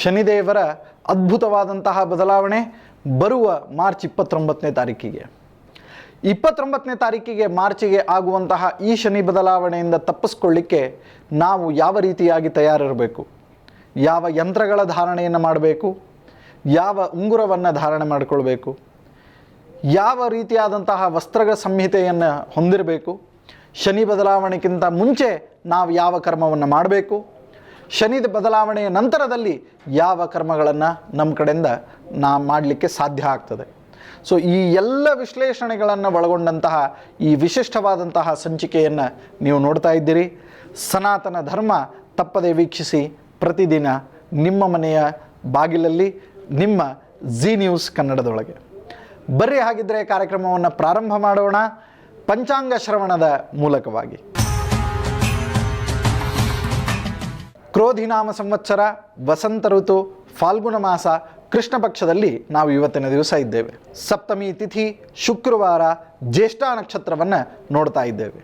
ಶನಿದೇವರ ಅದ್ಭುತವಾದಂತಹ ಬದಲಾವಣೆ ಬರುವ ಮಾರ್ಚ್ ಇಪ್ಪತ್ತೊಂಬತ್ತನೇ ತಾರೀಕಿಗೆ. ಇಪ್ಪತ್ತೊಂಬತ್ತನೇ ತಾರೀಕಿಗೆ ಮಾರ್ಚಿಗೆ ಆಗುವಂತಹ ಈ ಶನಿ ಬದಲಾವಣೆಯಿಂದ ತಪ್ಪಿಸ್ಕೊಳ್ಳಿಕ್ಕೆ ನಾವು ಯಾವ ರೀತಿಯಾಗಿ ತಯಾರಿರಬೇಕು? ಯಾವ ಯಂತ್ರಗಳ ಧಾರಣೆಯನ್ನು ಮಾಡಬೇಕು? ಯಾವ ಉಂಗುರವನ್ನು ಧಾರಣೆ ಮಾಡಿಕೊಳ್ಬೇಕು? ಯಾವ ರೀತಿಯಾದಂತಹ ವಸ್ತ್ರಗಳ ಸಂಹಿತೆಯನ್ನು ಹೊಂದಿರಬೇಕು? ಶನಿ ಬದಲಾವಣೆಗಿಂತ ಮುಂಚೆ ನಾವು ಯಾವ ಕರ್ಮವನ್ನು ಮಾಡಬೇಕು? ಶನಿ ಬದಲಾವಣೆಯ ನಂತರದಲ್ಲಿ ಯಾವ ಕರ್ಮಗಳನ್ನು ನಮ್ಮ ಕಡೆಯಿಂದ ನಾ ಮಾಡಲಿಕ್ಕೆ ಸಾಧ್ಯ ಆಗ್ತದೆ. ಸೊ ಈ ಎಲ್ಲ ವಿಶ್ಲೇಷಣೆಗಳನ್ನು ಒಳಗೊಂಡಂತಹ ಈ ವಿಶಿಷ್ಟವಾದಂತಹ ಸಂಚಿಕೆಯನ್ನು ನೀವು ನೋಡ್ತಾ ಇದ್ದೀರಿ. ಸನಾತನ ಧರ್ಮ ತಪ್ಪದೆ ವೀಕ್ಷಿಸಿ ಪ್ರತಿದಿನ ನಿಮ್ಮ ಮನೆಯ ಬಾಗಿಲಲ್ಲಿ ನಿಮ್ಮ ಜಿ ನ್ಯೂಸ್ ಕನ್ನಡದೊಳಗೆ. ಬರ್ರಿ ಹಾಗಿದ್ರೆ ಕಾರ್ಯಕ್ರಮವನ್ನು ಪ್ರಾರಂಭ ಮಾಡೋಣ. ಪಂಚಾಂಗ ಶ್ರವಣದ ಮೂಲಕವಾಗಿ. ಕ್ರೋಧಿನಾಮ ಸಂವತ್ಸರ, ವಸಂತ ಋತು ಫಾಲ್ಗುಣ ಮಾಸ, ಕೃಷ್ಣ ಪಕ್ಷದಲ್ಲಿ ನಾವು ಇವತ್ತಿನ ದಿವಸ ಇದ್ದೇವೆ. ಸಪ್ತಮಿ ತಿಥಿ, ಶುಕ್ರವಾರ, ಜ್ಯೇಷ್ಠ ನಕ್ಷತ್ರವನ್ನು ನೋಡ್ತಾ ಇದ್ದೇವೆ.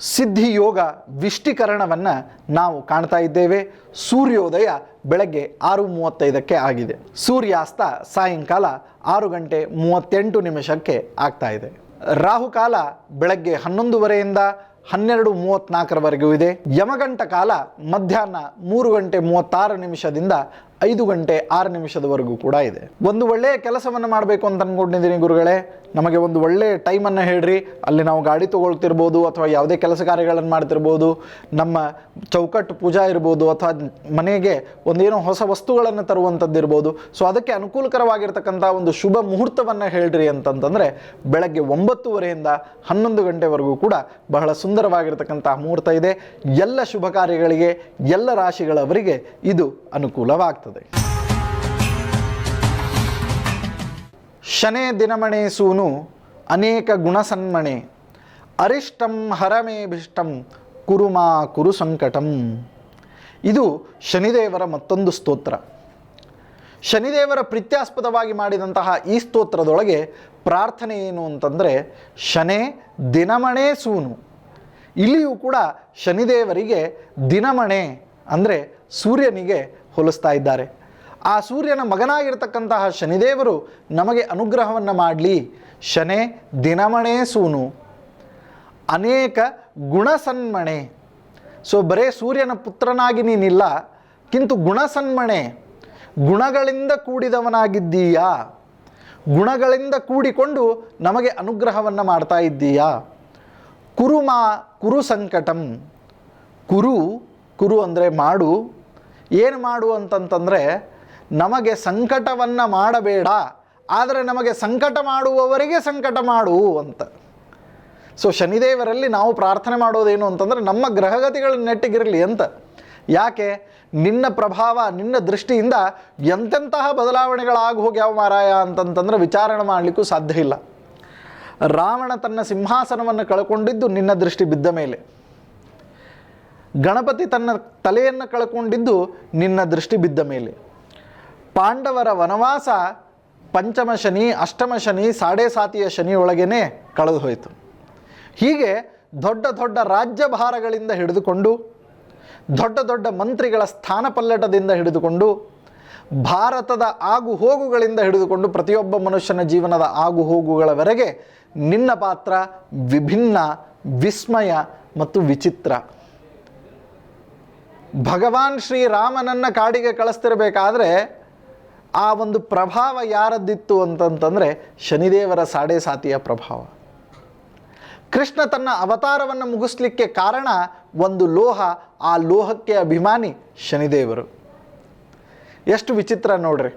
ಸಿದ್ಧಿ ಯೋಗ ವಿಷ್ಟೀಕರಣವನ್ನು ನಾವು ಕಾಣ್ತಾ ಇದ್ದೇವೆ. ಸೂರ್ಯೋದಯ ಬೆಳಗ್ಗೆ ಆರು ಮೂವತ್ತೈದಕ್ಕೆ ಆಗಿದೆ. ಸೂರ್ಯಾಸ್ತ ಸಾಯಂಕಾಲ ಆರು ಗಂಟೆ ಮೂವತ್ತೆಂಟು ನಿಮಿಷಕ್ಕೆ ಆಗ್ತಾ ಇದೆ. ರಾಹುಕಾಲ ಬೆಳಗ್ಗೆ ಹನ್ನೊಂದುವರೆಯಿಂದ ಹನ್ನೆರಡು ಮೂವತ್ತ್ನಾಲ್ಕರವರೆಗೂ ಇದೆ. ಯಮಗಂಟ ಕಾಲ ಮಧ್ಯಾಹ್ನ ಮೂರು ಗಂಟೆ ಮೂವತ್ತಾರು ನಿಮಿಷದಿಂದ ಐದು ಗಂಟೆ ಆರು ನಿಮಿಷದವರೆಗೂ ಕೂಡ ಇದೆ. ಒಂದು ಒಳ್ಳೆಯ ಕೆಲಸವನ್ನು ಮಾಡಬೇಕು ಅಂತ ಅಂದ್ಕೊಂಡಿದ್ದೀನಿ ಗುರುಗಳೇ. ನಮಗೆ ಒಂದು ಒಳ್ಳೆಯ ಟೈಮನ್ನು ಹೇಳ್ರಿ. ಅಲ್ಲಿ ನಾವು ಗಾಡಿ ತೊಗೊಳ್ತಿರ್ಬೋದು ಅಥವಾ ಯಾವುದೇ ಕೆಲಸ ಕಾರ್ಯಗಳನ್ನು ಮಾಡ್ತಿರ್ಬೋದು. ನಮ್ಮ ಚೌಕಟ್ಟು ಪೂಜಾ ಇರ್ಬೋದು ಅಥವಾ ಮನೆಗೆ ಒಂದೇನೋ ಹೊಸ ವಸ್ತುಗಳನ್ನು ತರುವಂಥದ್ದು ಇರ್ಬೋದು. ಸೊ ಅದಕ್ಕೆ ಅನುಕೂಲಕರವಾಗಿರ್ತಕ್ಕಂಥ ಒಂದು ಶುಭ ಮುಹೂರ್ತವನ್ನು ಹೇಳ್ರಿ ಅಂತಂತಂದರೆ ಬೆಳಗ್ಗೆ ಒಂಬತ್ತುವರೆಯಿಂದ ಹನ್ನೊಂದು ಗಂಟೆವರೆಗೂ ಕೂಡ ಬಹಳ ಸುಂದರವಾಗಿರ್ತಕ್ಕಂಥ ಮುಹೂರ್ತ ಇದೆ. ಎಲ್ಲ ಶುಭ ಕಾರ್ಯಗಳಿಗೆ, ಎಲ್ಲ ರಾಶಿಗಳವರಿಗೆ ಇದು ಅನುಕೂಲವಾಗ್ತದೆ. ಶನೇ ದಿನಮಣೆ ಸೂನು ಅನೇಕ ಗುಣಸನ್ಮಣೆ. ಅರಿಷ್ಟಂ ಹರಮೇಭಿಷ್ಟಂ ಕುರುಮಾ ಕುರು ಸಂಕಟಂ. ಇದು ಶನಿದೇವರ ಮತ್ತೊಂದು ಸ್ತೋತ್ರ. ಶನಿದೇವರ ಪ್ರೀತ್ಯಾಸ್ಪದವಾಗಿ ಮಾಡಿದಂತಹ ಈ ಸ್ತೋತ್ರದೊಳಗೆ ಪ್ರಾರ್ಥನೆ ಏನು ಅಂತಂದರೆ ಶನೆ ದಿನಮಣೆ ಸೂನು. ಇಲ್ಲಿಯೂ ಕೂಡ ಶನಿದೇವರಿಗೆ ದಿನಮಣೆ ಅಂದರೆ ಸೂರ್ಯನಿಗೆ ಹೋಲಿಸ್ತಾ ಇದ್ದಾರೆ. ಆ ಸೂರ್ಯನ ಮಗನಾಗಿರ್ತಕ್ಕಂತಹ ಶನಿದೇವರು ನಮಗೆ ಅನುಗ್ರಹವನ್ನು ಮಾಡಲಿ. ಶನೆ ದಿನಮಣೆ ಸೂನು. ಅನೇಕ ಗುಣಸನ್ಮಣೆ. ಸೊ ಬರೇ ಸೂರ್ಯನ ಪುತ್ರನಾಗಿ ನೀನಿಲ್ಲ, ಕಿಂತು ಗುಣಸನ್ಮಣೆ. ಗುಣಗಳಿಂದ ಕೂಡಿದವನಾಗಿದ್ದೀಯಾ? ಗುಣಗಳಿಂದ ಕೂಡಿಕೊಂಡು ನಮಗೆ ಅನುಗ್ರಹವನ್ನು ಮಾಡ್ತಾ ಇದ್ದೀಯಾ? ಕುರುಮಾ ಕುರು ಸಂಕಟಂ ಕುರು ಕುರು ಅಂದರೆ ಮಾಡು. ಏನು ಮಾಡು ಅಂತಂತಂದರೆ, ನಮಗೆ ಸಂಕಟವನ್ನು ಮಾಡಬೇಡ, ಆದರೆ ನಮಗೆ ಸಂಕಟ ಮಾಡುವವರಿಗೆ ಸಂಕಟ ಮಾಡು ಅಂತ. ಸೊ ಶನಿದೇವರಲ್ಲಿ ನಾವು ಪ್ರಾರ್ಥನೆ ಮಾಡೋದೇನು ಅಂತಂದರೆ, ನಮ್ಮ ಗ್ರಹಗತಿಗಳು ನೆಟ್ಟಿಗಿರಲಿ ಅಂತ. ಯಾಕೆ? ನಿನ್ನ ಪ್ರಭಾವ, ನಿನ್ನ ದೃಷ್ಟಿಯಿಂದ ಎಂತೆಂತಹ ಬದಲಾವಣೆಗಳಾಗಿ ಹೋಗ್ಯಾವ ಮಾರಾಯ ಅಂತಂತಂದ್ರೆ ವಿಚಾರಣೆ ಮಾಡಲಿಕ್ಕೂ ಸಾಧ್ಯ ಇಲ್ಲ. ರಾವಣ ತನ್ನ ಸಿಂಹಾಸನವನ್ನು ಕಳ್ಕೊಂಡಿದ್ದು ನಿನ್ನ ದೃಷ್ಟಿ ಬಿದ್ದ ಮೇಲೆ. ಗಣಪತಿ ತನ್ನ ತಲೆಯನ್ನು ಕಳ್ಕೊಂಡಿದ್ದು ನಿನ್ನ ದೃಷ್ಟಿ ಬಿದ್ದ ಮೇಲೆ. ಪಾಂಡವರ ವನವಾಸ ಪಂಚಮ ಶನಿ, ಅಷ್ಟಮ ಶನಿ, ಸಾಡೆ ಸಾತಿಯ ಶನಿಯೊಳಗೇನೆ ಕಳೆದು ಹೋಯಿತು. ಹೀಗೆ ದೊಡ್ಡ ದೊಡ್ಡ ರಾಜ್ಯಭಾರಗಳಿಂದ ಹಿಡಿದುಕೊಂಡು, ದೊಡ್ಡ ದೊಡ್ಡ ಮಂತ್ರಿಗಳ ಸ್ಥಾನಪಲ್ಲಟದಿಂದ ಹಿಡಿದುಕೊಂಡು, ಭಾರತದ ಆಗು ಹೋಗುಗಳಿಂದ ಹಿಡಿದುಕೊಂಡು ಪ್ರತಿಯೊಬ್ಬ ಮನುಷ್ಯನ ಜೀವನದ ಆಗು ಹೋಗುಗಳವರೆಗೆ ನಿನ್ನ ಪಾತ್ರ ವಿಭಿನ್ನ, ವಿಸ್ಮಯ ಮತ್ತು ವಿಚಿತ್ರ. ಭಗವಾನ್ ಶ್ರೀರಾಮನನ್ನು ಕಾಡಿಗೆ ಕಳಿಸ್ತಿರ್ಬೇಕಾದ್ರೆ ಆ ಒಂದು ಪ್ರಭಾವ ಯಾರದ್ದಿತ್ತು ಅಂತಂತಂದರೆ ಶನಿದೇವರ ಸಾಡೆ ಸಾತಿಯ ಪ್ರಭಾವ. ಕೃಷ್ಣ ತನ್ನ ಅವತಾರವನ್ನು ಮುಗಿಸ್ಲಿಕ್ಕೆ ಕಾರಣ ಒಂದು ಲೋಹ, ಆ ಲೋಹಕ್ಕೆ ಅಭಿಮಾನಿ ಶನಿದೇವರು. ಎಷ್ಟು ವಿಚಿತ್ರ ನೋಡ್ರಿ,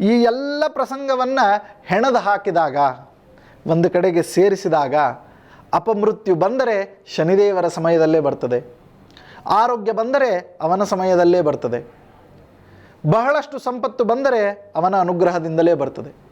ಈ ಎಲ್ಲ ಪ್ರಸಂಗವನ್ನು ಹೆಣದ ಹಾಕಿದಾಗ, ಒಂದು ಕಡೆಗೆ ಸೇರಿಸಿದಾಗ ಅಪಮೃತ್ಯು ಬಂದರೆ ಶನಿದೇವರ ಸಮಯದಲ್ಲೇ ಬರ್ತದೆ. ಆರೋಗ್ಯ ಬಂದರೆ ಅವನ ಸಮಯದಲ್ಲೇ ಬರ್ತದೆ. ಬಹಳಷ್ಟು ಸಂಪತ್ತು ಬಂದರೆ ಅವನ ಅನುಗ್ರಹದಿಂದಲೇ ಬರ್ತದೆ.